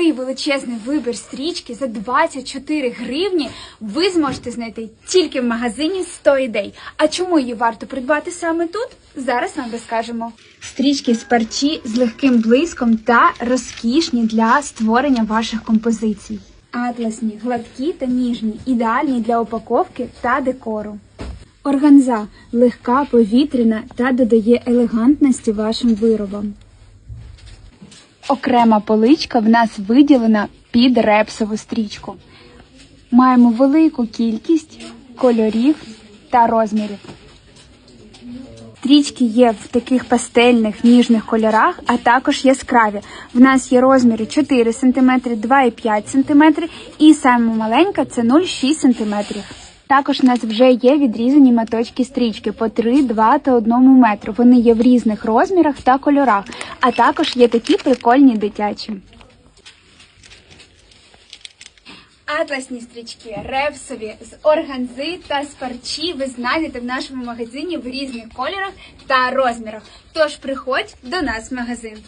такий величезний вибір стрічки за 24 гривні ви зможете знайти тільки в магазині 100 ідей. А чому її варто придбати саме тут? Зараз вам розкажемо. Стрічки з парчі з легким блиском та розкішні для створення ваших композицій. Атласні, гладкі та ніжні, ідеальні для упаковки та декору. Органза легка, повітряна та додає елегантності вашим виробам. Окрема поличка в нас виділена під репсову стрічку. Маємо велику кількість кольорів та розмірів. Стрічки є в таких пастельних ніжних кольорах, а також яскраві. В нас є розміри 4 см, 2,5 см і саме маленька це 0,6 см. Також у нас вже є відрізані маточки стрічки по 3, 2 та 1 метру. Вони є в різних розмірах та кольорах, а також є такі прикольні дитячі. Атласні стрічки, репсові з органзи та з парчі ви знайдете в нашому магазині в різних кольорах та розмірах. Тож приходь до нас в магазин.